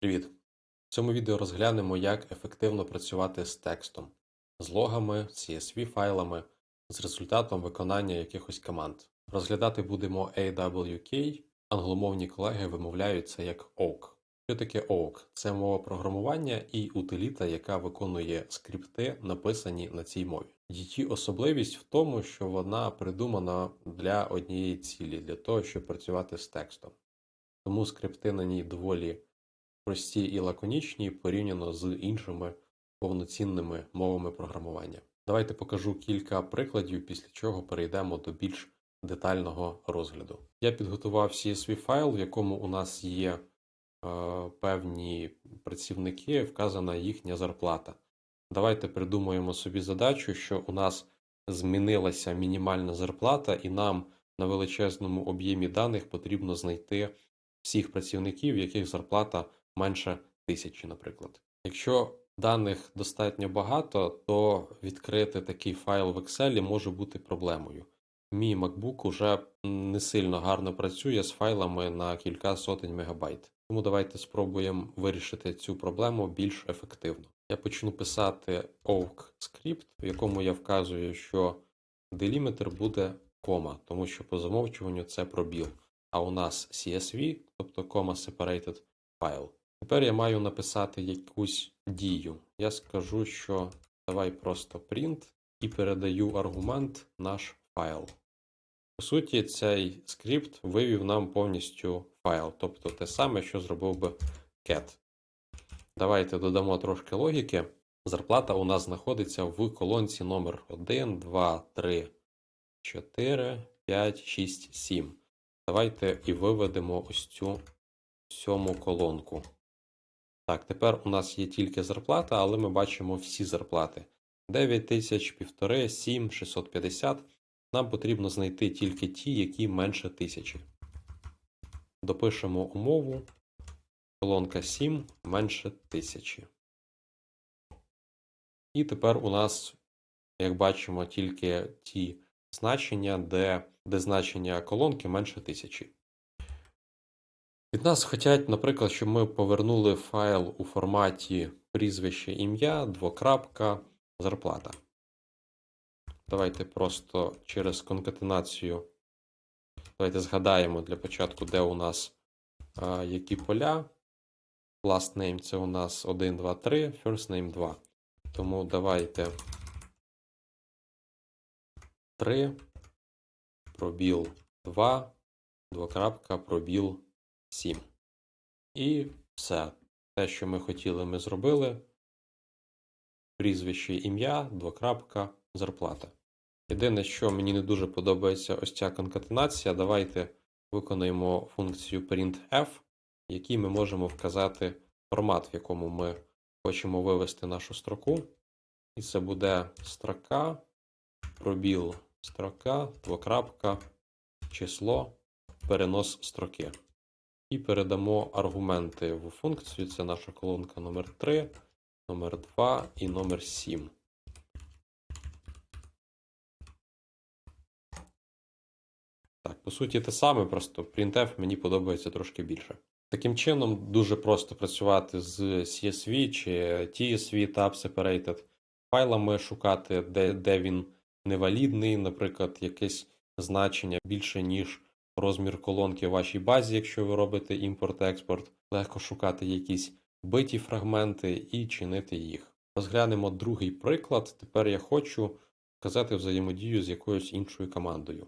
Привіт! В цьому відео розглянемо, як ефективно працювати з текстом, з логами, CSV файлами, з результатом виконання якихось команд. Розглядати будемо AWK, англомовні колеги вимовляють це як OAK. Що таке OAK? Це мова програмування і утиліта, яка виконує скрипти, написані на цій мові. Її особливість в тому, що вона придумана для однієї цілі, для того, щоб працювати з текстом. Тому скрипти на ній доволі прості і лаконічні порівняно з іншими повноцінними мовами програмування. Давайте покажу кілька прикладів, після чого перейдемо до більш детального розгляду. Я підготував CSV файл, в якому у нас є е, певні працівники, вказана їхня зарплата. Давайте придумаємо собі задачу, що у нас змінилася мінімальна зарплата, і нам на величезному об'ємі даних потрібно знайти всіх працівників, яких зарплата менше тисячі, наприклад. Якщо даних достатньо багато, то відкрити такий файл в Excel може бути проблемою. Мій MacBook уже не сильно гарно працює з файлами на кілька сотень мегабайт. Тому давайте спробуємо вирішити цю проблему більш ефективно. Я почну писати awk скрипт, в якому я вказую, що делімітр буде кома, тому що по замовчуванню це пробіл. А у нас CSV, тобто comma separated файл. Тепер я маю написати якусь дію. Я скажу, що давай просто print і передаю аргумент наш файл. По суті, цей скрипт вивів нам повністю файл, тобто те саме, що зробив би cat. Давайте додамо трошки логіки. Зарплата у нас знаходиться в колонці номер 1, 2, 3, 4, 5, 6, 7. Давайте і виведемо ось цю сьому колонку. Так, тепер у нас є тільки зарплата, але ми бачимо всі зарплати. 9 тисяч, 1,5, 7, 650. Нам потрібно знайти тільки ті, які менше тисячі. Допишемо умову. Колонка 7 менше тисячі. І тепер у нас, як бачимо, тільки ті значення, де, де значення колонки менше тисячі. Від нас хочуть, наприклад, щоб ми повернули файл у форматі прізвище ім'я, двокрапка, зарплата. Давайте просто через конкатенацію. Давайте згадаємо для початку, де у нас а, які поля. Last name це у нас 1, 2, 3, first name 2. Тому давайте 3, пробіл 2, двокрапка, пробіл 7. І все. Те, що ми хотіли, ми зробили. Прізвище ім'я, двокрапка, зарплата. Єдине, що мені не дуже подобається ось ця конкатенація, давайте виконаємо функцію printf, в якій ми можемо вказати формат, в якому ми хочемо вивести нашу строку. І це буде строка, пробіл строка, двокрапка, число, перенос строки. І передамо аргументи в функцію. Це наша колонка номер 3 номер 2 і номер 7. Так, по суті, те саме, просто printf мені подобається трошки більше. Таким чином, дуже просто працювати з CSV чи TSV Tab Separated файлами, шукати, де, де він невалідний, наприклад, якесь значення більше, ніж розмір колонки в вашій базі, якщо ви робите імпорт-експорт, легко шукати якісь биті фрагменти і чинити їх. Розглянемо другий приклад. Тепер я хочу вказати взаємодію з якоюсь іншою командою.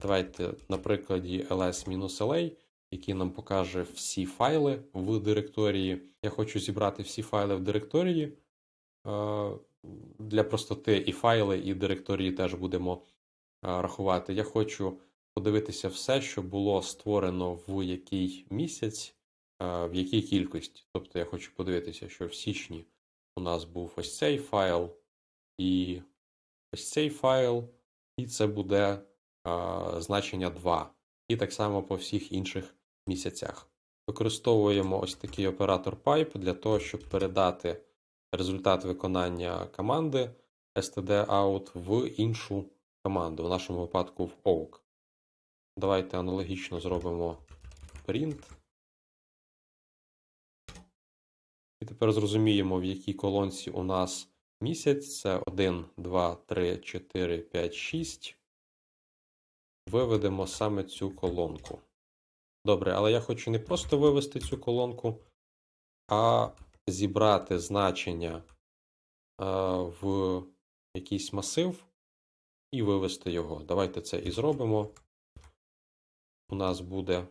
Давайте на прикладі ls-la, який нам покаже всі файли в директорії. Я хочу зібрати всі файли в директорії. Для простоти і файли, і директорії теж будемо рахувати. Я хочу подивитися все, що було створено в який місяць, в якій кількості. Тобто я хочу подивитися, що в січні у нас був ось цей файл, і ось цей файл, і це буде а, значення 2. І так само по всіх інших місяцях. Використовуємо ось такий оператор pipe для того, щоб передати результат виконання команди std-out в іншу команду, в нашому випадку в OAK. Давайте аналогічно зробимо print. тепер зрозуміємо, в якій колонці у нас місяць. Це 1, 2, 3, 4, 5, 6. Виведемо саме цю колонку. Добре, але я хочу не просто вивести цю колонку, а зібрати значення а, в якийсь масив і вивести його. Давайте це і зробимо. У нас буде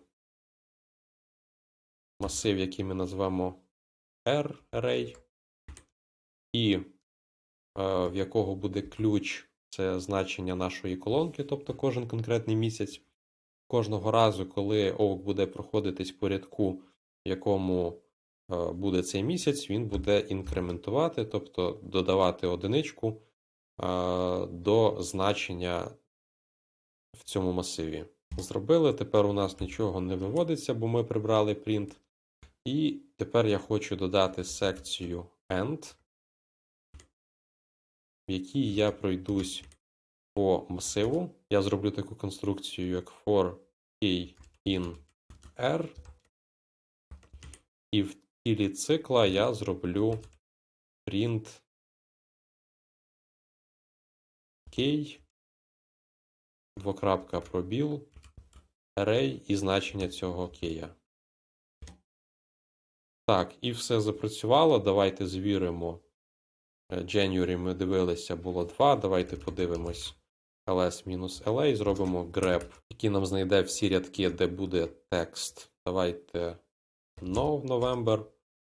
масив, який ми назвемо R-Array, і е, в якого буде ключ це значення нашої колонки, тобто кожен конкретний місяць. Кожного разу, коли оук буде проходитись по рядку, в якому е, буде цей місяць, він буде інкрементувати, тобто додавати одиничку е, до значення в цьому масиві. Зробили. Тепер у нас нічого не виводиться, бо ми прибрали print. І тепер я хочу додати секцію end, в якій я пройдусь по масиву. Я зроблю таку конструкцію, як for k in r. І в тілі цикла я зроблю print k, двокрапка пробіл, array і значення цього кея. Так, і все запрацювало. Давайте звіримо. Е, January ми дивилися, було 2. Давайте подивимось ls-la і зробимо grep, який нам знайде всі рядки, де буде текст. Давайте no November.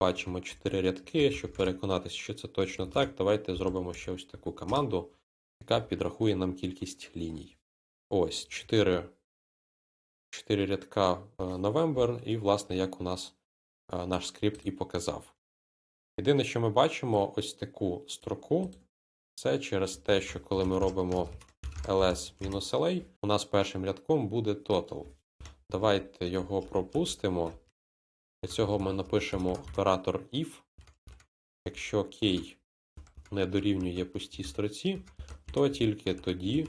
Бачимо 4 рядки. Щоб переконатися, що це точно так, давайте зробимо ще ось таку команду, яка підрахує нам кількість ліній. Ось 4, 4 рядка е, November, і, власне, як у нас е, наш скрипт і показав. Єдине, що ми бачимо, ось таку строку. Це через те, що коли ми робимо ls-la, у нас першим рядком буде total. Давайте його пропустимо. Для цього ми напишемо оператор if. Якщо key не дорівнює пустій строці, то тільки тоді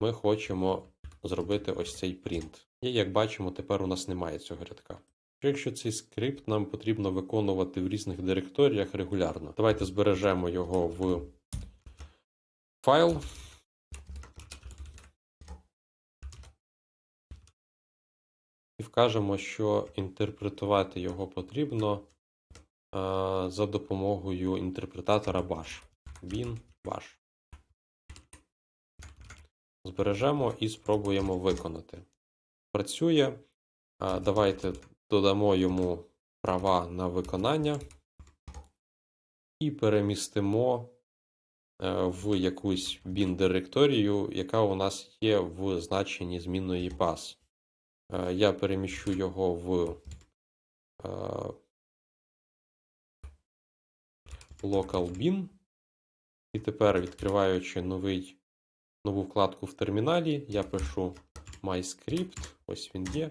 ми хочемо зробити ось цей print. І як бачимо, тепер у нас немає цього рядка. Якщо цей скрипт нам потрібно виконувати в різних директоріях регулярно, давайте збережемо його в файл. І вкажемо, що інтерпретувати його потрібно е, за допомогою інтерпретатора bash. Bin bash. Збережемо і спробуємо виконати. Працює. Давайте додамо йому права на виконання і перемістимо е, в якусь bin директорію, яка у нас є в значенні змінної pass. Е, Я переміщу його в е, local bin. І тепер, відкриваючи новий, нову вкладку в терміналі, я пишу MyScript, ось він є.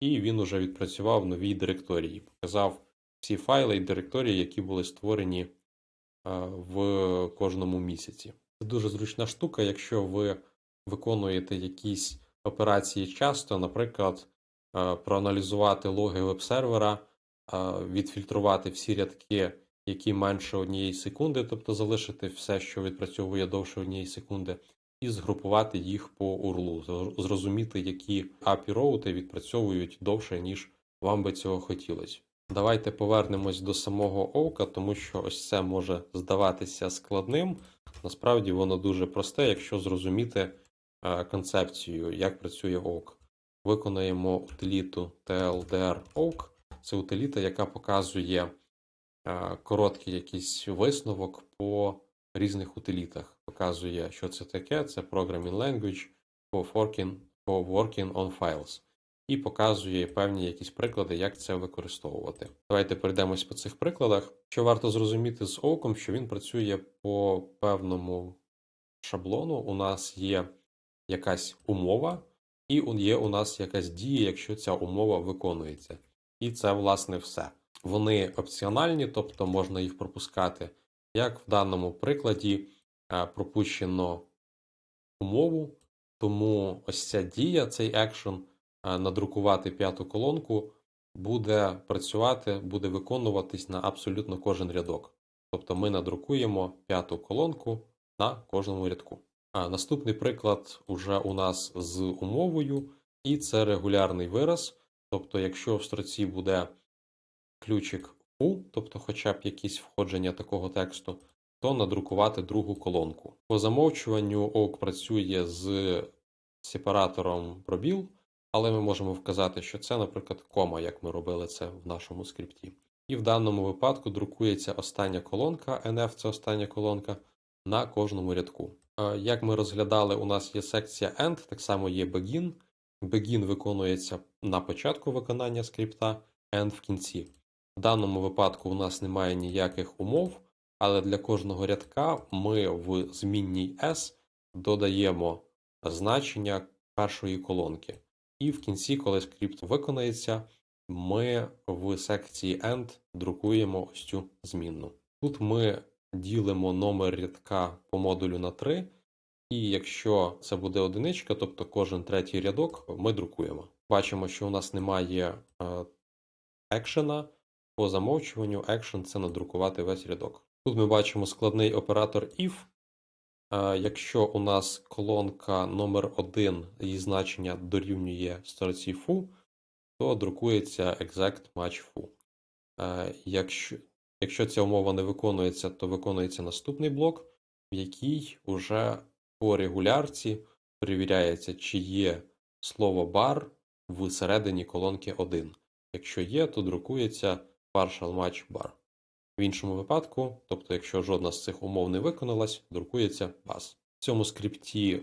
І він уже відпрацював в новій директорії. Показав всі файли і директорії, які були створені в кожному місяці. Це дуже зручна штука, якщо ви виконуєте якісь операції часто, наприклад, проаналізувати логи веб-сервера, відфільтрувати всі рядки, які менше однієї секунди, тобто залишити все, що відпрацьовує довше однієї секунди і згрупувати їх по URL, зрозуміти, які API роути відпрацьовують довше, ніж вам би цього хотілося. Давайте повернемось до самого оука, тому що ось це може здаватися складним. Насправді воно дуже просте, якщо зрозуміти е, концепцію, як працює оук. Виконаємо утиліту TLDR Oak. Це утиліта, яка показує е, короткий якийсь висновок по різних утилітах. Показує, що це таке. Це Programming Language for working, for working on files. І показує певні якісь приклади, як це використовувати. Давайте перейдемось по цих прикладах. Що варто зрозуміти з оком, що він працює по певному шаблону. У нас є якась умова, і є у нас якась дія, якщо ця умова виконується. І це, власне, все. Вони опціональні, тобто можна їх пропускати. Як в даному прикладі пропущено умову, тому ось ця дія, цей екшен, надрукувати п'яту колонку, буде працювати, буде виконуватись на абсолютно кожен рядок. Тобто ми надрукуємо п'яту колонку на кожному рядку. А наступний приклад уже у нас з умовою, і це регулярний вираз. Тобто, якщо в строці буде ключик фу, тобто хоча б якісь входження такого тексту, то надрукувати другу колонку. По замовчуванню ОК працює з сепаратором пробіл, але ми можемо вказати, що це, наприклад, кома, як ми робили це в нашому скрипті. І в даному випадку друкується остання колонка, NF це остання колонка, на кожному рядку. Як ми розглядали, у нас є секція End, так само є begin. Begin виконується на початку виконання скрипта, End в кінці. В даному випадку у нас немає ніяких умов, але для кожного рядка ми в змінній S додаємо значення першої колонки. І в кінці, коли скрипт виконається, ми в секції End друкуємо ось цю змінну. Тут ми ділимо номер рядка по модулю на 3, і якщо це буде одиничка, тобто кожен третій рядок, ми друкуємо. Бачимо, що у нас немає е, екшена. По замовчуванню action – це надрукувати весь рядок. Тут ми бачимо складний оператор if. Е, Якщо у нас колонка номер 1 її значення дорівнює строці foo, то друкується exact match foo. Е, Якщо, якщо ця умова не виконується, то виконується наступний блок, в який уже по регулярці перевіряється, чи є слово bar всередині колонки 1. Якщо є, то друкується partial match bar. В іншому випадку, тобто, якщо жодна з цих умов не виконалась, друкується bus. В цьому скрипті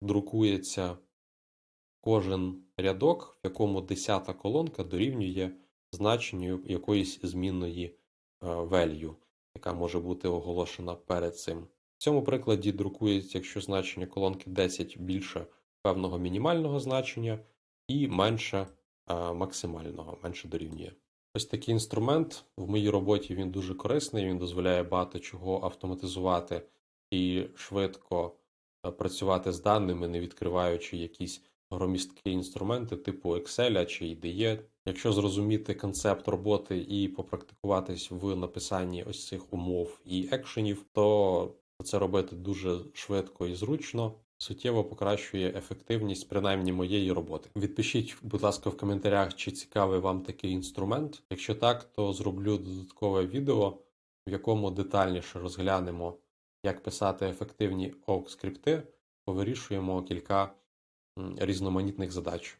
друкується кожен рядок, в якому 10 колонка дорівнює значенню якоїсь змінної е, value, яка може бути оголошена перед цим. В цьому прикладі друкується, якщо значення колонки 10 більше певного мінімального значення і менше е, максимального, менше дорівнює. Ось такий інструмент в моїй роботі він дуже корисний, він дозволяє багато чого автоматизувати і швидко е, працювати з даними, не відкриваючи якісь громісткі інструменти типу Excel чи IDE. Якщо зрозуміти концепт роботи і попрактикуватись в написанні ось цих умов і екшенів, то це робити дуже швидко і зручно. Суттєво покращує ефективність, принаймні моєї роботи. Відпишіть, будь ласка, в коментарях, чи цікавий вам такий інструмент. Якщо так, то зроблю додаткове відео, в якому детальніше розглянемо, як писати ефективні OOC скрипти, повирішуємо кілька різноманітних задач.